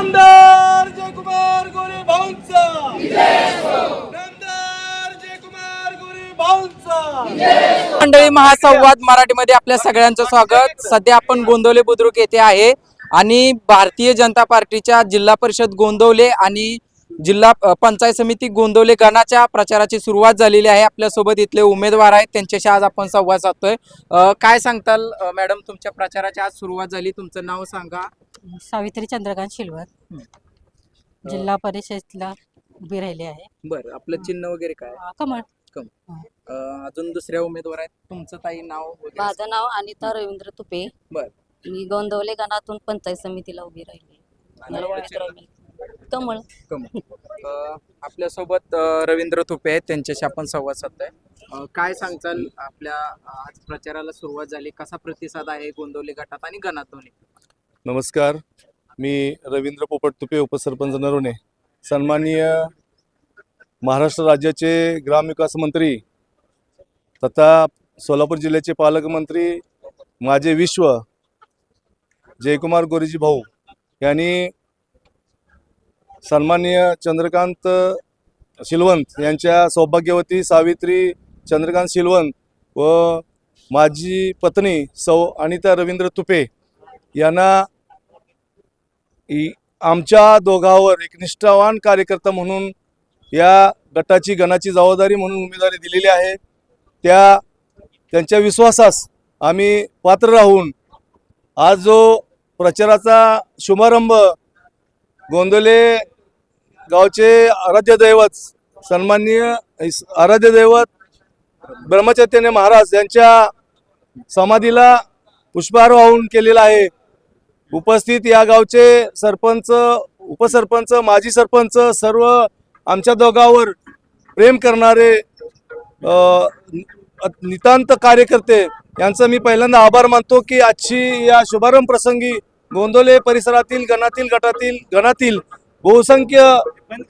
नामदार जयकुमार गोरे भाऊंचा. नामदार जयकुमार गोरे भाऊंचा. मंडळी महासंवाद मराठीमध्ये आपल्या सगळ्यांचं स्वागत. सध्या आपण गोंदवले बुद्रुक येथे आहे आणि भारतीय जनता पार्टीच्या जिल्हा परिषद गोंदवले आणि जिल्हा पंचायत समिती गोंदवले गणाच्या प्रचाराची सुरुवात झालेली आहे. आपल्यासोबत इथले उमेदवार आहेत त्यांच्याशी आज आपण संवाद साधतोय. काय सांगताल मॅडम तुमच्या प्रचाराची आज सुरुवात झाली तुमचं नाव सांगा. सावित्री चंद्रकांत शिलवत. जिल्हा परिषदला उभी राहिली आहे. बरं आपलं चिन्ह वगैरे काय? कमळ. अजून दुसऱ्या उमेदवार आहेत तुमचं ताई नाव माझं नाव अनिता रवींद्र तुपे. बर. मी गोंदवले गणातून पंचायत समितीला उभी राहिली. कमळ. कमळ. अ, आपल्यासोबत अ, रवींद्र तुपे आहेत. त्यांच्याशी आपण संवाद साधतोय. अ, काय सांगताल? आपल्या अ, आज प्रचाराला सुरुवात झाली. कसा प्रतिसाद आहे गोंदवली गटात आणि गणात दोन्ही नमस्कार. मी रवींद्र पोपट तुपे उपसरपंच नरोणे. सन्माननीय महाराष्ट्र राज्याचे ग्रामविकास मंत्री तथा सोलापूर जिल्ह्याचे पालकमंत्री माझे विश्व जयकुमार गोरेजी भाऊ यांनी सन्माननीय चंद्रकांत शिलवंत यांच्या सौभाग्यवती सावित्री चंद्रकांत शिलवंत व माझी पत्नी सौ अनिता रवींद्र तुपे यांना इ- आमच्या दोघावर एक निष्ठावान कार्यकर्ता म्हणून या गटाची गणाची जबाबदारी म्हणून उमेदवारी दिलेली आहे. त्या त्यांच्या विश्वासास आम्ही पात्र राहून आज जो प्रचाराचा शुभारंभ गोंदवले गावचे आराध्य दैवत सन्माननीय आराध्य दैवत ब्रह्मचैतन्य महाराज यांच्या समाधीला पुष्पहार वाहून केलेला आहे. उपस्थित या गावचे सरपंच उपसरपंच माजी सरपंच सर्व आमच्या दोघावर प्रेम करणारे नितांत कार्यकर्ते यांचं मी पहिल्यांदा आभार मानतो की आजची या शुभारंभ प्रसंगी गोंदोले परिसरातील गणातील गटातील गणातील बहुसंख्य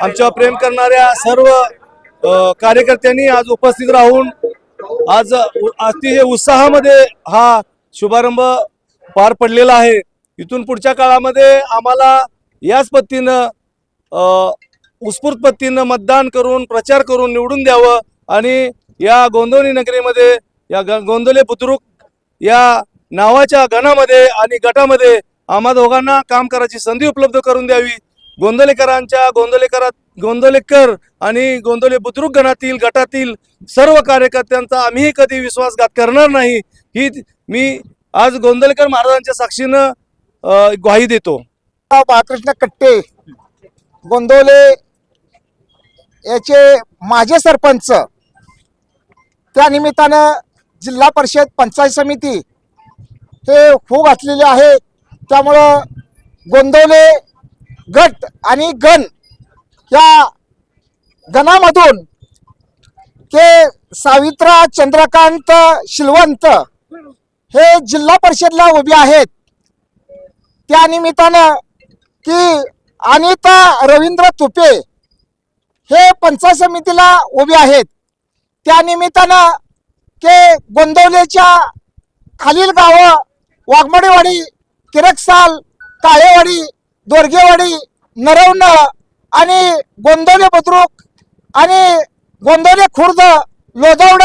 आमच्या प्रेम करणाऱ्या सर्व कार्यकर्त्यांनी आज उपस्थित राहून आज अतिशय उत्साहामध्ये हा शुभारंभ पार पडलेला आहे. इथून पुढच्या काळामध्ये आम्हाला याच पद्धतीनं उत्स्फूर्त पद्धतीनं मतदान करून प्रचार करून निवडून द्यावं आणि या गोंदवली नगरीमध्ये या ग गोंदवले बुद्रुक या नावाच्या गणामध्ये आणि गटामध्ये आम्हा दोघांना काम करायची संधी उपलब्ध करून द्यावी. गोंदलेकरांच्या गोंदलेकरात गोंदलेकर आणि गोंदले बुद्रुक गणातील गटातील सर्व कार्यकर्त्यांचा आम्हीही कधी विश्वासघात करणार नाही ही मी आज गोंदलेकर महाराजांच्या साक्षीनं ग्वाही देतो. बाळकृष्ण कट्टे. गोंदवले याचे माझे सरपंच. त्या निमित्तानं जिल्हा परिषद पंचायत समिती हे हो घातलेले आहे. त्यामुळं गोंदवले गट आणि गण या गणामधून ते सावित्रा चंद्रकांत शिलवंत हे जिल्हा परिषदला उभे आहेत. त्या निमित्तानं की अनिता रवींद्र तुपे हे पंचायत समितीला उभे आहेत. त्या निमित्तानं ते गोंदवलेच्या खालील गावं वाघमडेवाडी किरकसाल काळेवाडी दोरगेवाडी नरवण आणि गोंदवले बुद्रुक आणि गोंदवले खुर्द लोदवड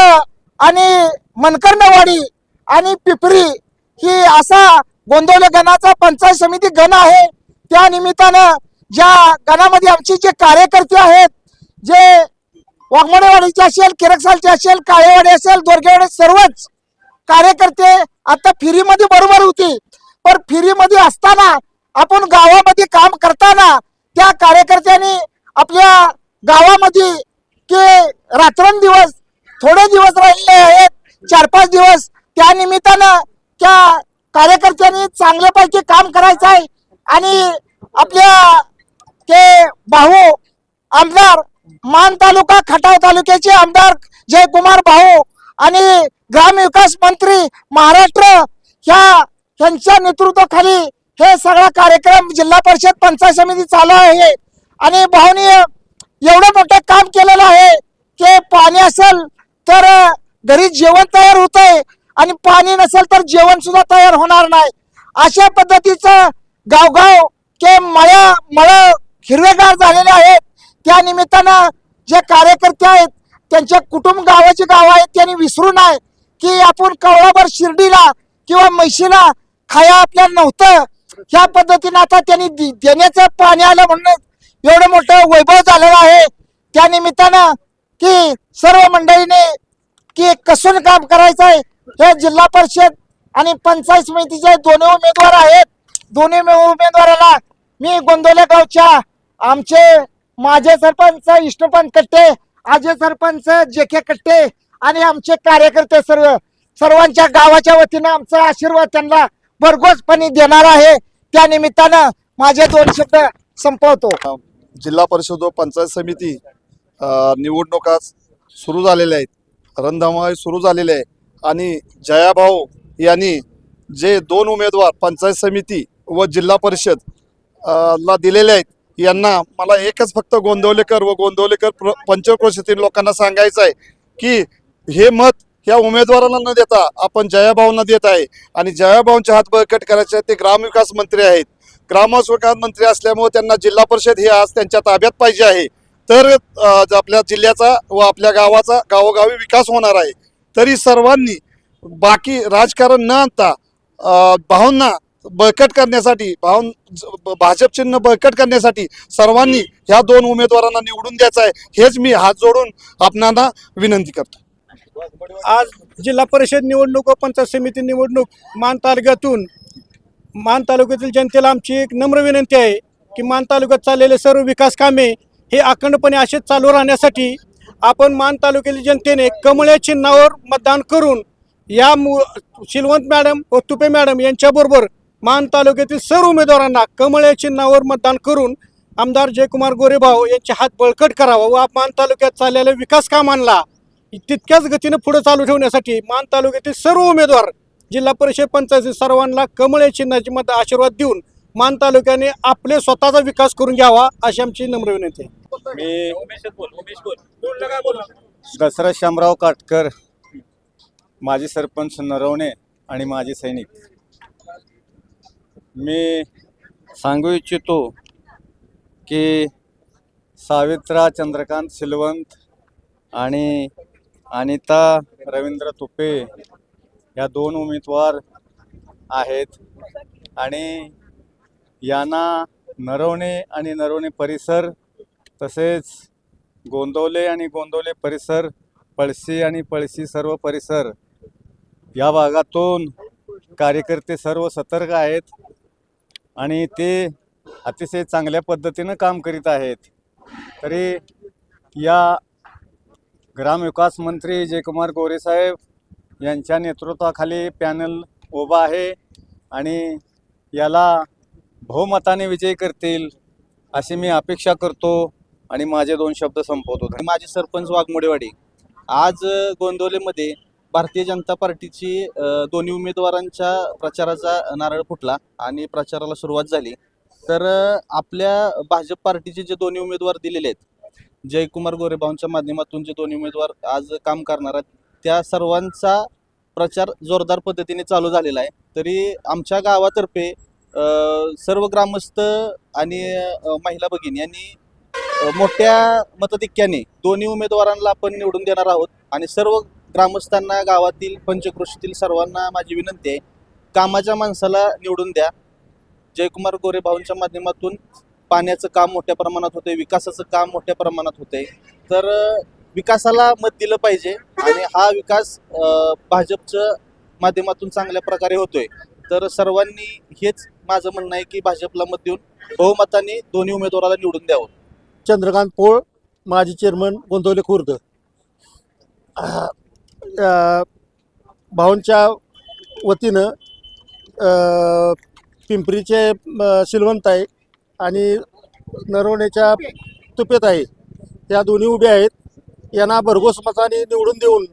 आणि मनकर्णवाडी आणि पिपरी ही असा गोंदवले गणाचा पंचायत समिती गण आहे. त्या निमित्तानं ज्या गणामध्ये आमचे जे कार्यकर्ते आहेत जे वाघमडेवाडीचे असेल किरकसालचे असेल काळेवाडी असेल दोरगेवाडी सर्वच कार्यकर्ते आता फिरीमध्ये बरोबर होती. पण फिरीमध्ये असताना आपण गावामध्ये काम करताना त्या कार्यकर्त्यांनी आपल्या गावामध्ये के रात्रंदिवस थोडे दिवस राहिले आहेत चार पाच दिवस. त्या निमित्तानं त्या कार्यकर्त्यांनी चांगल्यापैकी काम करायचं आहे. आणि आपल्या ते भाऊ आमदार मान तालुका खटाव तालुक्याचे आमदार जयकुमार भाऊ आणि ग्रामविकास मंत्री महाराष्ट्र ह्या यांच्या नेतृत्वाखाली हे सगळा कार्यक्रम जिल्हा परिषद पंचायत समिती चालू आहे. आणि भाऊनी एवढं मोठं काम केलेलं आहे की पाणी असेल तर घरी जेवण तयार होत आहे आणि पाणी नसेल तर जेवण सुद्धा तयार होणार नाही. अशा पद्धतीचं गावगाव के मळ्या मळ हिरवेगार झालेले आहेत. त्या निमित्तानं जे कार्यकर्ते आहेत त्यांचे कुटुंब गावाची गाव आहेत त्यांनी विसरू नये की आपण कवळाभर शिर्डीला किंवा म्हैशीला खाया आपल्या नव्हतं. ह्या पद्धतीनं आता त्यांनी देण्याचं पाणी आलं म्हणून एवढं मोठं वैभव झालेलं आहे. त्या निमित्तानं की सर्व मंडळीने की कसून काम करायचं आहे हे जिल्हा परिषद आणि पंचायत समितीचे दोन्ही उमेदवार आहेत. दोन्ही उमेदवाराला मी गोंदवले गावच्या आमचे माझे सरपंच विष्णुपंत कट्टे आजे सरपंच जे के कट्टे आणि आमचे कार्यकर्ते सर्व सर्वांच्या गावाच्या वतीनं आमचा आशीर्वाद त्यांना भरघोसपणे देणार आहे. त्या निमित्तानं माझे दोन शब्द संपवतो. जिल्हा परिषद व पंचायत समिती निवडणुका सुरू झालेल्या आहेत. रणधमाळी सुरू झालेली आहे. आणि जयाभाऊ यांनी जे दोन उमेदवार पंचायत समिती व जिल्हा परिषद ला दिलेले आहेत यांना मला एकच फक्त गोंदवलेकर व गोंदवलेकर प्र- पंचक्रोशीतील लोकांना सांगायचं आहे की हे मत ह्या उमेदवारांना न देता आपण जयाभाऊंना देत आहे. आणि जयाभाऊंचे हात बळकट करायचे ते ग्रामविकास मंत्री आहेत. ग्रामविकास मंत्री असल्यामुळे त्यांना जिल्हा परिषद हे आज त्यांच्या ताब्यात पाहिजे आहे. तर आपल्या जिल्ह्याचा व आपल्या गावाचा गावोगावी विकास होणार आहे. तरी सर्वांनी बाकी राजकारण न आणता भाऊंना बळकट करण्यासाठी भाऊन भाजप चिन्ह बळकट करण्यासाठी सर्वांनी ह्या दोन उमेदवारांना निवडून द्यायचं आहे. हेच मी हात जोडून आपणाला विनंती करतो. आज जिल्हा परिषद निवडणूक व पंचायत समिती निवडणूक मान तालुक्यातून मान तालुक्यातील जनतेला आमची एक नम्र विनंती आहे की मान तालुक्यात चाललेले सर्व विकास कामे हे अखंडपणे असेच चालू राहण्यासाठी आपण मान तालुक्यातील जनतेने कमळ चिन्हावर मतदान करून या मु शिलवंत मॅडम व तुपे मॅडम यांच्याबरोबर मान तालुक्यातील सर्व उमेदवारांना कमळ चिन्हावर मतदान करून आमदार जयकुमार गोरेभाऊ यांचे हात बळकट करावा व मान तालुक्यात चाललेल्या विकास कामांना तितक्याच गतीनं पुढे चालू ठेवण्यासाठी मान तालुक्यातील सर्व उमेदवार जिल्हा परिषद पंचायत सर्वांना कमळ चिन्हाची मत आशीर्वाद देऊन मान तालुक्याने आपले स्वतःचा विकास करून घ्यावा अशी आमची नम्र विनंती आहे. मी दसरा शामराव काटकर माजी सरपंच नरवणे आणि माजी सैनिक. मी सांगू इच्छितो की सावित्रा चंद्रकांत सिलवंत आणि अनिता रवींद्र तुपे या दोन उमेदवार आहेत. आणि यांना नरवणे आणि नरवणे परिसर तसेच गोंदवले आणि गोंदवले परिसर पळशी आणि पळशी सर्व परिसर या भागातून कार्यकर्ते सर्व सतर्क आहेत आणि ते अतिशय चांगल्या पद्धतीनं काम करीत आहेत. तरी या ग्रामविकास मंत्री जयकुमार गोरेसाहेब यांच्या नेतृत्वाखाली पॅनल उभा आहे आणि याला बहुमताने विजय करतील अशी मी अपेक्षा करतो आणि माझे दोन शब्द संपवतो. माझे सरपंच वाघमोडेवाडी. आज अ, गोंदवलेमध्ये भारतीय जनता पार्टीची दोन्ही उमेदवारांच्या प्रचाराचा नारळ फुटला आणि प्रचाराला सुरुवात झाली. तर आपल्या भाजप पार्टीचे जे दोन्ही उमेदवार दिलेले आहेत जयकुमार गोरेभाऊंच्या माध्यमातून जे दोन्ही उमेदवार आज काम करणार आहेत त्या सर्वांचा प्रचार जोरदार पद्धतीने चालू झालेला आहे. तरी आमच्या गावातर्फे सर्व ग्रामस्थ आणि महिला भगिनी यांनी मोठ्या मतधिक्याने दोन्ही उमेदवारांना आपण निवडून देणार आहोत आणि सर्व ग्रामस्थांना गावातील पंचकृषीतील सर्वांना माझी विनंती आहे कामाच्या माणसाला निवडून द्या. जयकुमार गोरे भाऊंच्या माध्यमातून पाण्याचं काम मोठ्या प्रमाणात होते विकासाचं काम मोठ्या प्रमाणात होते तर विकासाला मत दिलं पाहिजे आणि हा विकास भाजपचं भाजपच्या माध्यमातून चांगल्या प्रकारे होतोय. तर सर्वांनी हेच माझं म्हणणं आहे की भाजपला मत देऊन बहुमताने दोन्ही उमेदवाराला निवडून द्यावं. चंद्रकांत पोळ माजी चेअरमन गोंदवले खुर्द. भाऊंच्या वतीनं पिंपरीचे अ, शिलवंत आहे आणि नरवणेच्या तुपेत आहे. त्या दोन्ही उभे आहेत. यांना भरघोस मताने निवडून देऊन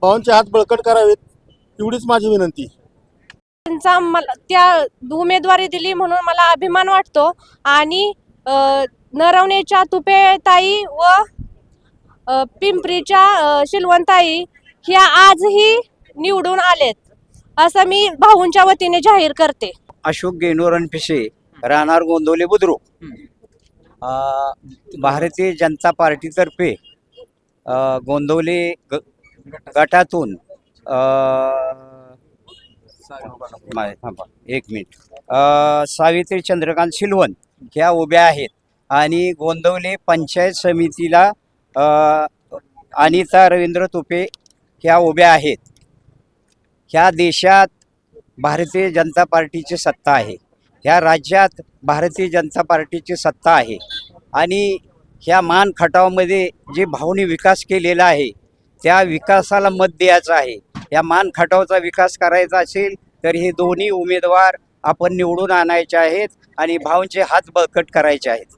भाऊंचे हात बळकट करावेत एवढीच माझी विनंती. त्यांचा मला त्या उमेदवारी दिली म्हणून मला अभिमान वाटतो. आणि अ, नरवणेच्या तुपेताई व पिंपरीच्या शिलवंताई ह्या आजही निवडून आलेत. असं मी भाऊंच्या वतीने जाहीर करते. अशोक गेनोरन पिशे राहणार गोंदवले बुद्रुक. भारतीय जनता पार्टीतर्फे गोंदवले ग- गटातून अ, थांबा, एक मिनिट. अ, सावित्री चंद्रकांत शिलवण ह्या उभ्या आहेत आणि गोंदवले पंचायत समितीला अ, अनिता रवींद्र तुपे ह्या उभ्या आहेत. ह्या देशात भारतीय जनता पार्टीची सत्ता आहे. ह्या राज्यात भारतीय जनता पार्टीची सत्ता आहे. आणि ह्या मान खटावामध्ये जे भावने विकास केलेला आहे त्या विकासाला मत द्यायचं आहे. या मान खटावचा विकास करायचा असेल तर हे दोन्ही उमेदवार आपण निवडून आणायचे आहेत आणि भाऊंचे हात बळकट करायचे आहेत.